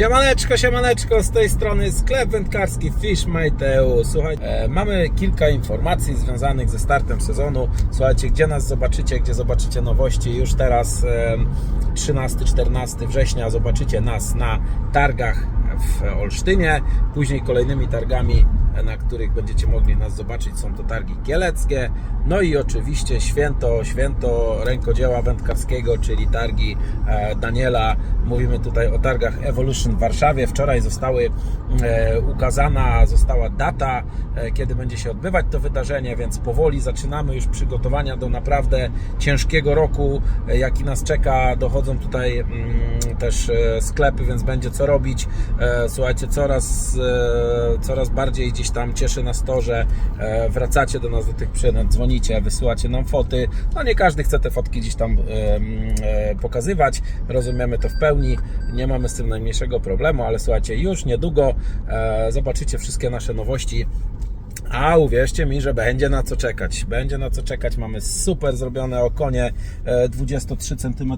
Siemaneczko, siemaneczko, z tej strony sklep wędkarski Fish Mateu. Słuchaj, e, mamy kilka informacji związanych ze startem sezonu. Słuchajcie, gdzie nas zobaczycie, gdzie zobaczycie nowości. Już teraz e, 13-14 września zobaczycie nas na targach w Olsztynie. Później kolejnymi targami, na których będziecie mogli nas zobaczyć, są to targi kieleckie. No i oczywiście święto, święto rękodzieła wędkarskiego, czyli targi e, Daniela. Mówimy tutaj o targach Evolution w Warszawie. Wczoraj zostały e, ukazana, została data, e, kiedy będzie się odbywać to wydarzenie, więc powoli zaczynamy już przygotowania do naprawdę ciężkiego roku, jaki nas czeka. Dochodzą tutaj mm, też sklepy, więc będzie co robić. Słuchajcie, coraz, coraz bardziej gdzieś tam cieszy nas to, że e, wracacie do nas do tych przynęt, dzwonicie, wysyłacie nam foty. No nie każdy chce te fotki gdzieś tam e, pokazywać. Rozumiemy to w pełni. Nie mamy z tym najmniejszego problemu, ale słuchajcie, już niedługo e, zobaczycie wszystkie nasze nowości. A uwierzcie mi, że będzie na co czekać. Będzie na co czekać. Mamy super zrobione okonie e, 23 cm,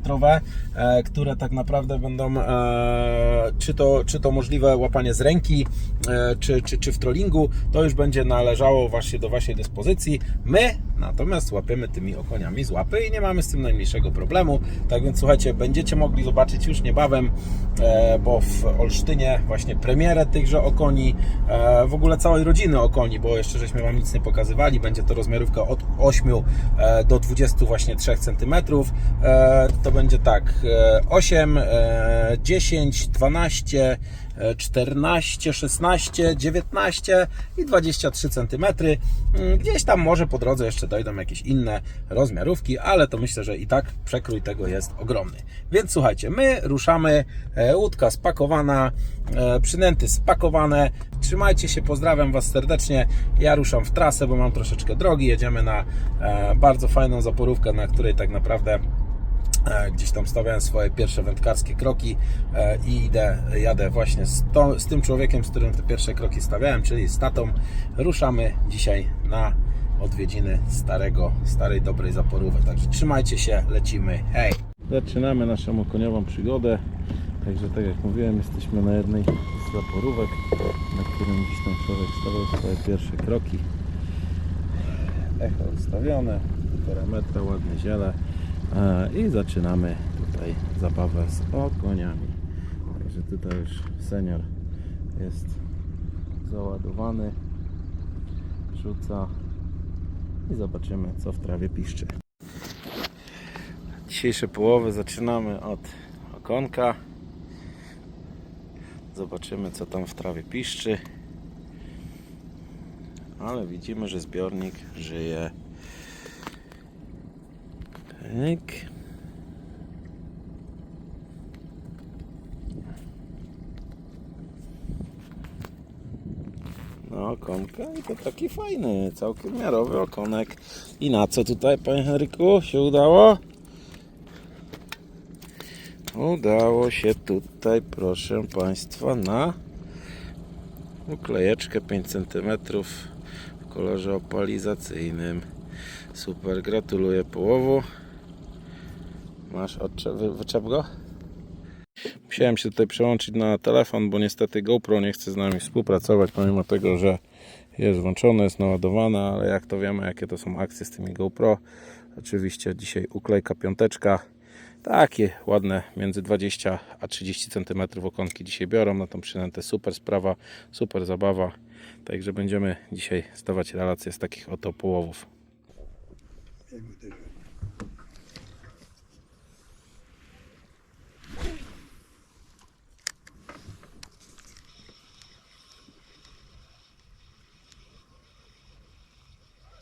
e, które tak naprawdę będą e, czy to, czy to możliwe łapanie z ręki, e, czy, czy, czy w trollingu. To już będzie należało właśnie do Waszej dyspozycji. My natomiast łapiemy tymi okoniami z łapy i nie mamy z tym najmniejszego problemu. Tak więc słuchajcie, będziecie mogli zobaczyć już niebawem, e, bo w Olsztynie właśnie premierę tychże okoni, e, w ogóle całej rodziny okoni, bo jeszcze żeśmy Wam nic nie pokazywali. Będzie to rozmiarówka od 8 e, do 20 właśnie 3 cm. To będzie tak, e, 8, e, 10, 12, e, 14, 16, 19 i 23 cm. Mm, Gdzieś tam może po drodze jeszcze dojdą jakieś inne rozmiarówki, ale to myślę, że i tak przekrój tego jest ogromny. Więc słuchajcie, my ruszamy, e, łódka spakowana, e, przynęty spakowane. Trzymajcie się, pozdrawiam Was serdecznie. Ja ruszam w trasę, bo mam troszeczkę drogi. Jedziemy na e, bardzo fajną zaporówkę, na której tak naprawdę gdzieś tam stawiałem swoje pierwsze wędkarskie kroki e, i idę, jadę właśnie z, to, z tym człowiekiem, z którym te pierwsze kroki stawiałem, czyli z tatą. Ruszamy dzisiaj na odwiedziny starego, starej dobrej zaporówy. Także trzymajcie się, lecimy. Hej! Zaczynamy naszą okoniową przygodę. Także tak jak mówiłem, jesteśmy na jednej z zaporówek, na którym gdzieś tam człowiek stawiał swoje pierwsze kroki. Echo ustawione, półtora metra, ładne ziele. E, I zaczynamy tutaj zabawę z okoniami. Także tutaj już senior jest załadowany, rzuca i zobaczymy co w trawie piszczy. Dzisiejsze połowy zaczynamy od okonka. Zobaczymy co tam w trawie piszczy. Ale widzimy, że zbiornik żyje. Tak. No, okonka i to taki fajny, całkiem miarowy okonek. I na co tutaj, panie Henryku, się udało? Udało się tutaj, proszę Państwa, na uklejeczkę 5 cm w kolorze opalizacyjnym. Super, gratuluję połowu. Masz odczep, go? Musiałem się tutaj przełączyć na telefon, bo niestety GoPro nie chce z nami współpracować, pomimo tego, że jest włączone, jest naładowane, ale jak to wiemy, jakie to są akcje z tymi GoPro. Oczywiście dzisiaj uklejka piąteczka. Takie ładne, między 20 a 30 cm okonki dzisiaj biorą na tą przynętę. Super sprawa, super zabawa. Także będziemy dzisiaj zdawać relacje z takich oto połowów.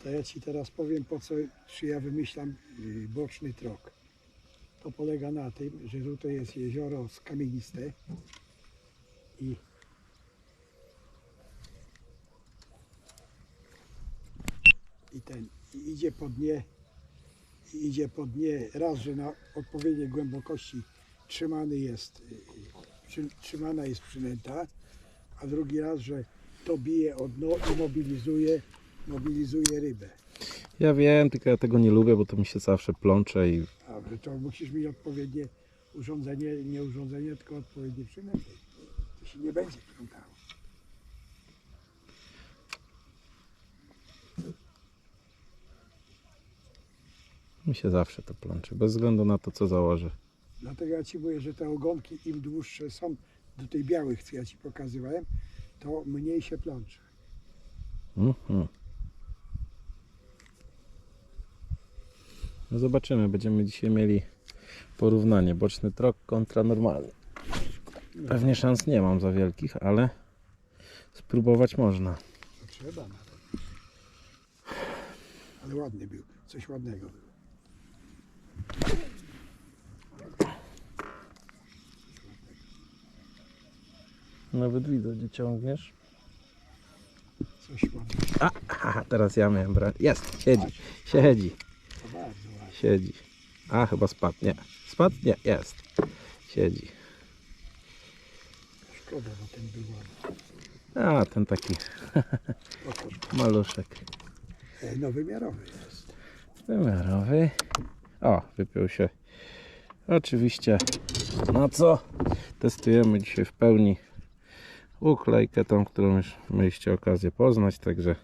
To ja Ci teraz powiem, po co, czy ja wymyślam y, boczny trok. To polega na tym, że tutaj jest jezioro skamieniste i i ten i idzie po dnie i idzie po dnie raz, że na odpowiedniej głębokości trzymany jest y, przy, trzymana jest przynęta, a drugi raz, że to bije o dno i mobilizuje mobilizuje rybę. Ja wiem, tylko ja tego nie lubię, bo to mi się zawsze plącze i A że to musisz mieć odpowiednie urządzenie, nie urządzenie, tylko odpowiednie przynęty. się nie będzie plątało. Mi się zawsze to plączy, bez względu na to, co założę. Dlatego ja Ci mówię, że te ogonki im dłuższe są, do tej białych, co ja Ci pokazywałem, to mniej się plącze. Mhm. No zobaczymy, będziemy dzisiaj mieli porównanie boczny trok kontra normalny. Pewnie szans nie mam za wielkich, ale spróbować można. Trzeba nawet. Ale ładny był, coś ładnego było. Nawet widzę, gdzie ciągniesz. Coś ładnego. A, aha, teraz ja miałem brać. Jest, siedzi, siedzi, To bardzo. Siedzi. A, chyba spadł, nie. Spadł? Nie, jest. Siedzi. Szkoda, bo ten był ładny. A, ten taki maluszek. E, Nowymiarowy jest. Wymiarowy. O, wypiął się. Oczywiście. Na co? Testujemy dzisiaj w pełni uklejkę, tą, którą już mieliście okazję poznać. Także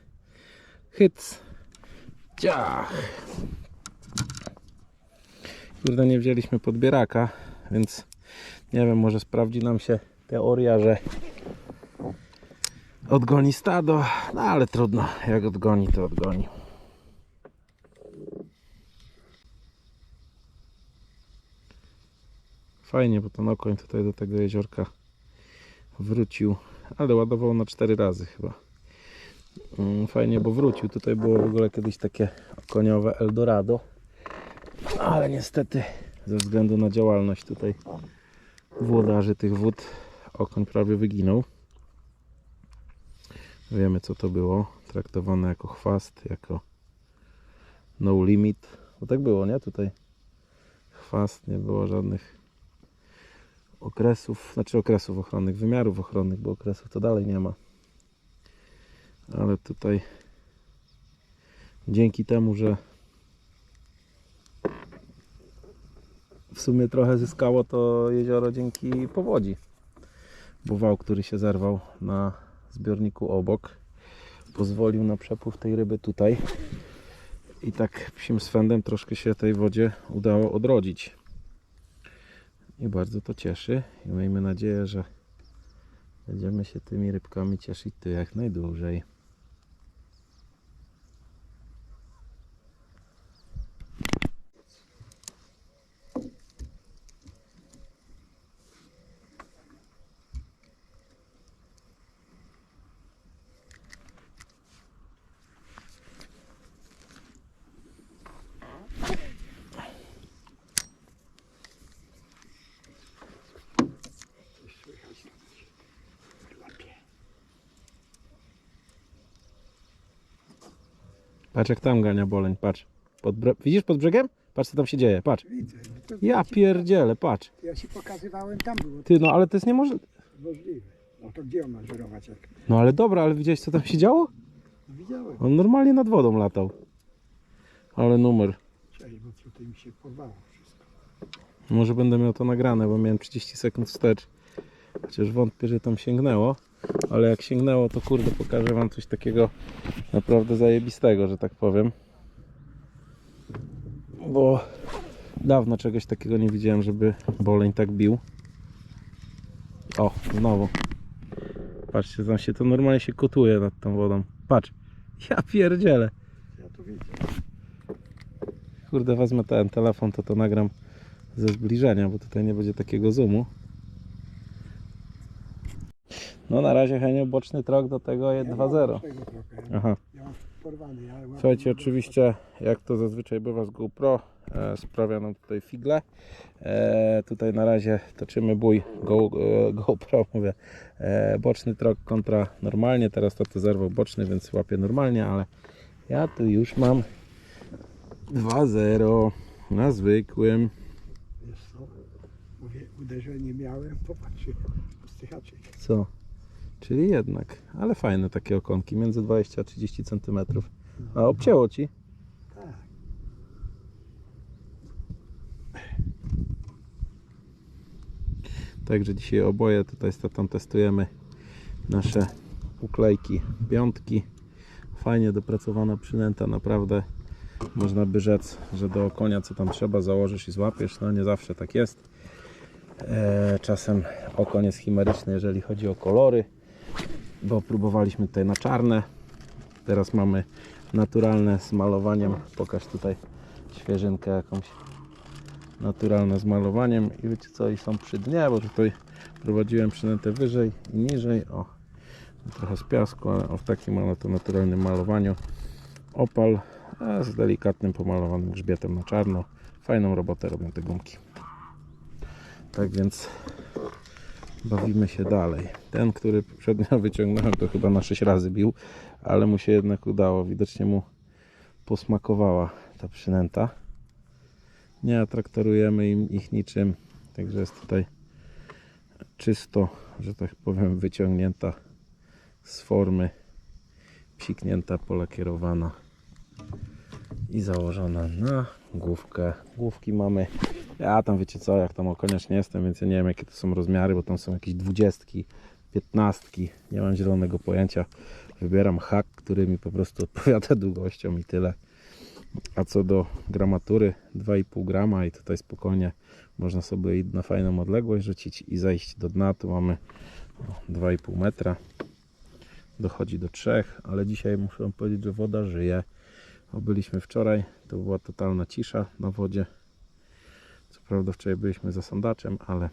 hyc. Ciach. Kurde, nie wzięliśmy podbieraka, więc nie wiem, może sprawdzi nam się teoria, że odgoni stado. No ale trudno. Jak odgoni, to odgoni. Fajnie, bo ten okoń tutaj do tego jeziorka wrócił, ale ładował na cztery razy chyba. Mm, Fajnie, bo wrócił. Tutaj było w ogóle kiedyś takie koniowe Eldorado, ale niestety ze względu na działalność tutaj włodarzy tych wód okoń prawie wyginął. Wiemy co to było. Traktowane jako chwast, jako no limit. Bo tak było, nie? Tutaj chwast, nie było żadnych okresów, znaczy okresów ochronnych, wymiarów ochronnych, bo okresów to dalej nie ma. Ale tutaj dzięki temu, że w sumie trochę zyskało to jezioro dzięki powodzi. Bo wał, który się zerwał na zbiorniku obok, pozwolił na przepływ tej ryby tutaj. I tak psim swędem troszkę się tej wodzie udało odrodzić. I bardzo to cieszy. I miejmy nadzieję, że będziemy się tymi rybkami cieszyć tu jak najdłużej. Patrz jak tam gania boleń, patrz. Pod bre... Widzisz pod brzegiem? Patrz co tam się dzieje, patrz. Widzę. To, Ja pierdzielę, patrz. Ja Ci pokazywałem, tam było Ty, no ale to jest niemożliwe. możliwe. No to gdzie on ma żerować? Jak... No ale dobra, ale widziałeś co tam się działo? Widziałem. On normalnie nad wodą latał. Ale numer. Cześć, bo tutaj mi się porwało wszystko. Może będę miał to nagrane, bo miałem 30 sekund wstecz. Chociaż wątpię, że tam sięgnęło. Ale jak sięgnęło, to kurde pokażę wam coś takiego naprawdę zajebistego, że tak powiem. Bo dawno czegoś takiego nie widziałem, żeby boleń tak bił. O, znowu. Patrzcie, tam się to normalnie się kotuje nad tą wodą. Patrz. Ja pierdzielę. Ja to widzę. Kurde, wezmę ten telefon, to to nagram ze zbliżenia, bo tutaj nie będzie takiego zoomu. No na razie Henio boczny trok do tego jest Ja mam 2-0. tego trochę. Aha. Ja mam porwany. Ja Słuchajcie, oczywiście jak to zazwyczaj bywa z GoPro, e, sprawia nam tutaj figle. E, tutaj na razie toczymy bój Go, e, GoPro, mówię, e, boczny trok kontra normalnie. Teraz to to zerwał boczny, więc łapię normalnie, ale ja tu już mam 2-0 na zwykłym. Wiesz co? Mówię, uderzenie miałem, popatrzcie, stychaczek. Co? Czyli jednak, ale fajne takie okonki, między 20 a 30 cm. A obcięło ci? Tak. Także dzisiaj oboje tutaj z tatą testujemy nasze uklejki piątki. Fajnie dopracowana przynęta, naprawdę można by rzec, że do konia co tam trzeba założysz i złapiesz. No nie zawsze tak jest. E, czasem okoń jest chimeryczny, jeżeli chodzi o kolory, bo próbowaliśmy tutaj na czarne. Teraz mamy naturalne z malowaniem. Pokaż tutaj świeżynkę jakąś. Naturalne z malowaniem i wiecie co, i są przy dnie, bo tutaj prowadziłem przynętę wyżej i niżej, o trochę z piasku, ale o w takim ale to naturalnym malowaniu. Opal z delikatnym pomalowanym grzbietem na czarno. Fajną robotę robią te gumki. Tak więc bawimy się dalej. Ten, który przednio wyciągnąłem to chyba na 6 razy bił ale mu się jednak udało, widocznie mu posmakowała ta przynęta. Nie atraktorujemy im ich niczym także jest tutaj czysto, że tak powiem wyciągnięta z formy psiknięta, polakierowana i założona na główkę. Główki mamy, ja tam wiecie co, jak tam koniecznie jestem, więc ja nie wiem jakie to są rozmiary, bo tam są jakieś dwudziestki, piętnastki, nie mam zielonego pojęcia. Wybieram hak, który mi po prostu odpowiada długością i tyle. A co do gramatury 2,5 grama i tutaj spokojnie można sobie na fajną odległość rzucić i zejść do dna. Tu mamy o, 2,5 metra. Dochodzi do 3, ale dzisiaj muszę powiedzieć, że woda żyje. Byliśmy wczoraj, to była totalna cisza na wodzie. Co prawda wczoraj byliśmy za sondaczem, ale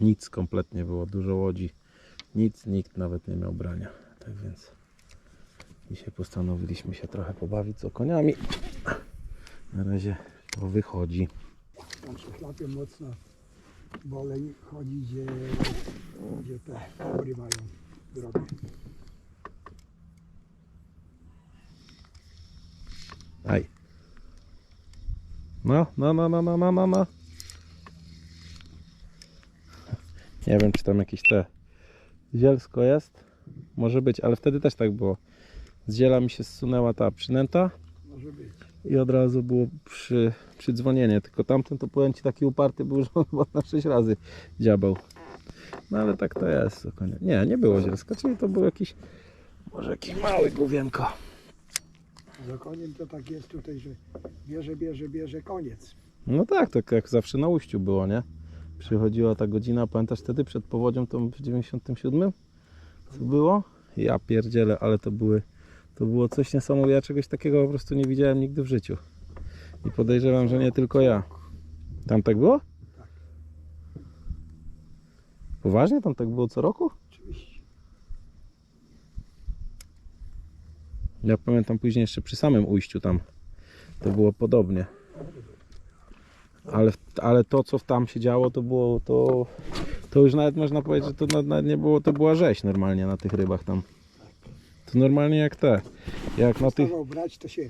nic kompletnie było, dużo łodzi. Nic, nikt nawet nie miał brania. Tak więc dzisiaj postanowiliśmy się trochę pobawić z okoniami. Na razie to wychodzi. Tam się chlapie mocno, bo olej chodzi, gdzie, gdzie te pory mają drogę. Aj. No, no, no, no, no, no, no, no. Nie wiem, czy tam jakieś te zielsko jest. Może być, ale wtedy też tak było. Z ziela mi się zsunęła ta przynęta Może być. i od razu było przy, przydzwonienie. Tylko tamten to powiem Ci taki uparty był, że on na 6 razy dziabał. No ale tak to jest. Nie, nie było zielska, czyli to był jakiś, może jakiś mały główienko. Z koniem to tak jest tutaj, że bierze, bierze, bierze, koniec. No tak, tak jak zawsze na ujściu było, nie? Przychodziła ta godzina, pamiętasz wtedy przed powodzią tą w 97? Co było? Ja pierdzielę, ale to były to było coś niesamowitego, ja czegoś takiego po prostu nie widziałem nigdy w życiu. I podejrzewam, że nie tylko ja. Tam tak było? Poważnie? Tam tak było co roku? Ja pamiętam później jeszcze przy samym ujściu tam to było podobnie. Ale, ale to co tam się działo to było to, to już nawet można powiedzieć, że to na- nawet nie było, to była rzeź normalnie na tych rybach tam. To normalnie jak te. Jak na tych. Brać, to się y,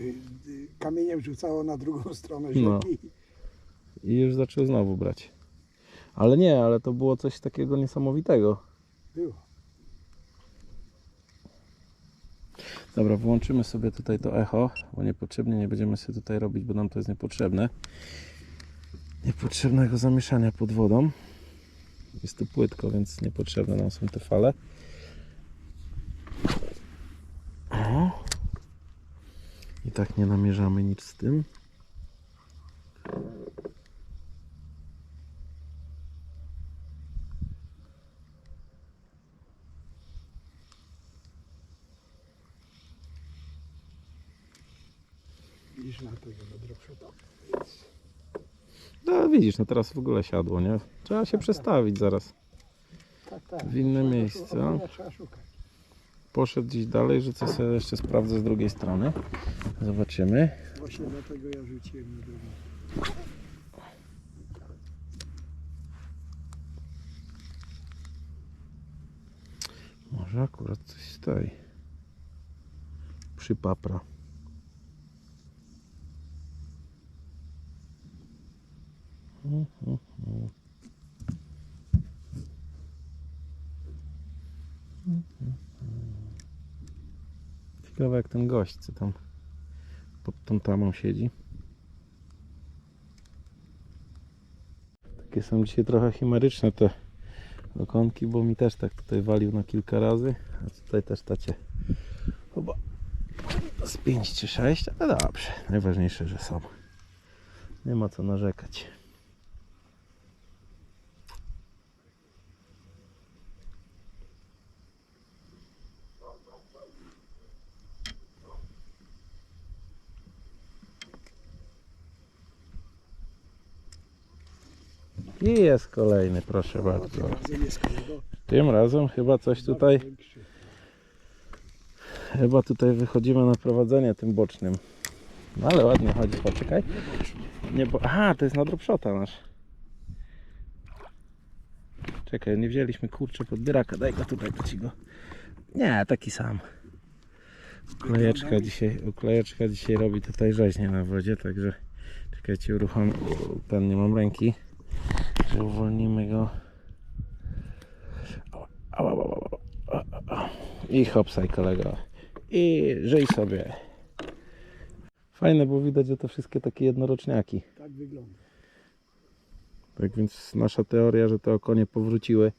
y, kamieniem rzucało na drugą stronę No. rzeki. I już zaczął znowu brać. Ale nie, ale to było coś takiego niesamowitego. Było. Dobra, włączymy sobie tutaj to echo, bo niepotrzebnie nie będziemy sobie tutaj robić, bo nam to jest niepotrzebne. Niepotrzebnego zamieszania pod wodą. Jest tu płytko, więc niepotrzebne nam są te fale. O. I tak nie namierzamy nic z tym. Widzisz na tego do dropshota. No widzisz, no teraz w ogóle siadło, nie? Trzeba się przestawić zaraz. Tak, tak. W inne miejsce. Trzeba szukać. Poszedł gdzieś dalej, rzucę sobie jeszcze sprawdzę z drugiej strony. Zobaczymy. Właśnie dlatego ja rzuciłem na. Może akurat coś stoi. Przypapra. Ciekawe jak ten gość, co tam pod tą tamą siedzi. Takie są dzisiaj trochę chimeryczne te okonki, bo mi też tak tutaj walił na kilka razy. A tutaj też tacie chyba z 5 czy 6, ale dobrze. Najważniejsze, że są. Nie ma co narzekać. I jest kolejny, proszę bardzo. tym razem chyba coś tutaj, chyba tutaj wychodzimy na prowadzenie tym bocznym. No ale ładnie chodzi, poczekaj. Nie, bo, aha, to jest na dropshota nasz. Czekaj, nie wzięliśmy kurczę podbieraka, daj go tutaj, ci go. Nie, taki sam. Uklejeczka dzisiaj, uklejeczka dzisiaj robi tutaj rzeźnie na wodzie, także czekajcie, uruchom, ten nie mam ręki, że uwolnimy go. I hopsaj kolego. I żyj sobie. Fajne, bo widać, że to wszystkie takie jednoroczniaki. Tak wygląda. Tak więc nasza teoria, że te okonie powróciły,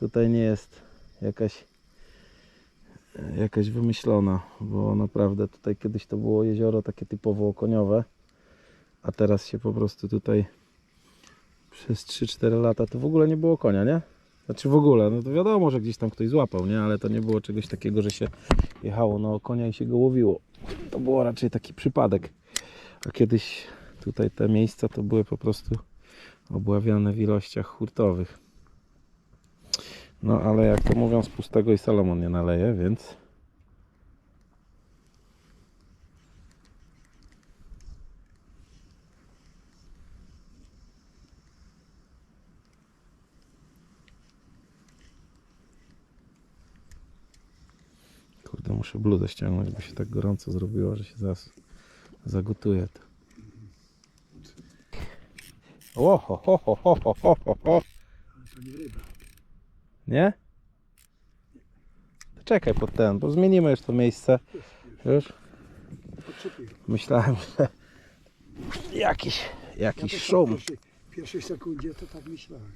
tutaj nie jest jakaś jakaś wymyślona, bo naprawdę tutaj kiedyś to było jezioro takie typowo okoniowe, a teraz się po prostu tutaj przez 3-4 lata to w ogóle nie było konia, nie? Znaczy w ogóle, no to wiadomo, że gdzieś tam ktoś złapał, nie? Ale to nie było czegoś takiego, że się jechało na konia i się go łowiło. To było raczej taki przypadek. A kiedyś tutaj te miejsca to były po prostu obławiane w ilościach hurtowych. No ale jak to mówią, z pustego i Salomon nie naleje, więc Kurde, muszę bluzę ściągnąć, bo się tak gorąco zrobiło, że się zaraz zagotuje to. O, ho, ho, ho, ho, ho, ho, ho, ho. To nie ryba. Nie? To czekaj pod ten, bo zmienimy już to miejsce. Już? Myślałem, że jakiś, Ja jakiś też szum. W pierwszej sekundzie to tak myślałem.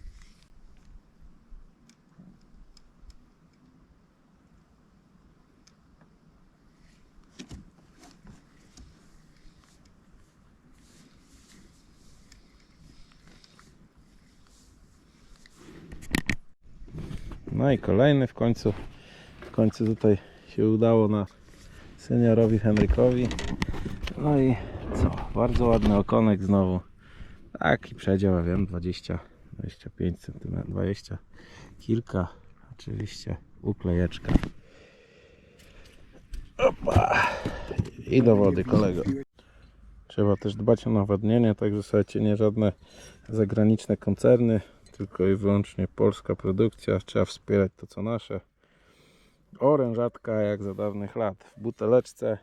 No i kolejny w końcu, w końcu tutaj się udało na seniorowi Henrykowi. No i co, bardzo ładny okonek znowu. Taki przedział, ja wiem, 20, 25 cm, 20 kilka, oczywiście uklejeczka. Opa. I do wody kolego. Trzeba też dbać o nawodnienie, także słuchajcie, nie żadne zagraniczne koncerny, tylko i wyłącznie polska produkcja. Trzeba wspierać to co nasze. Orężatka jak za dawnych lat w buteleczce.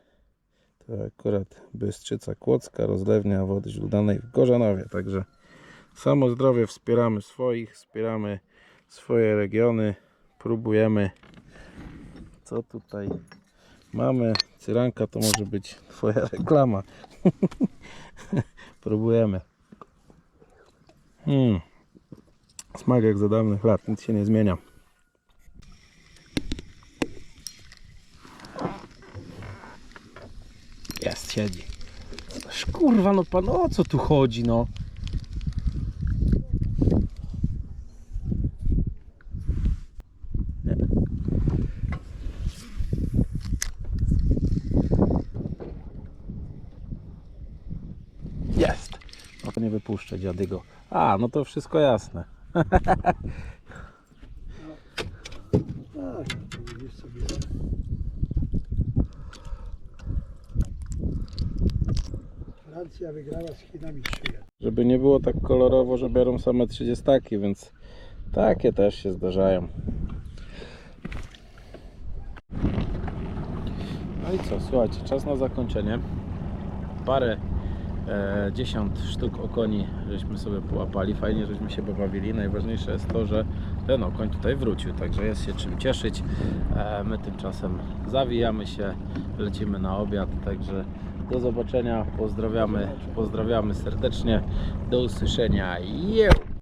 To akurat Bystrzyca Kłodzka, rozlewnia wody źródlanej w Gorzanowie. Także samo zdrowie wspieramy swoich, wspieramy swoje regiony, próbujemy. Co tutaj mamy? Cyranka to może być Twoja reklama. próbujemy. Hmm. Smak jak za dawnych lat, nic się nie zmienia. Jest, siedzi. Kurwa, no pan, o co tu chodzi, no? Jest. No to nie wypuszczę dziadygo. A, no to wszystko jasne. Tak, wiesz sobie. Francja wygrała z Chinami 3 Żeby nie było tak kolorowo, że biorą same 30, więc takie też się zdarzają. No i co, słuchajcie, czas na zakończenie. Parę e, dziesiąt sztuk okoni żeśmy sobie połapali. Fajnie, żeśmy się pobawili. Najważniejsze jest to, że ten okoń tutaj wrócił, także jest się czym cieszyć. E, my tymczasem zawijamy się, lecimy na obiad, także do zobaczenia, pozdrawiamy, pozdrawiamy serdecznie, do usłyszenia. Jeł!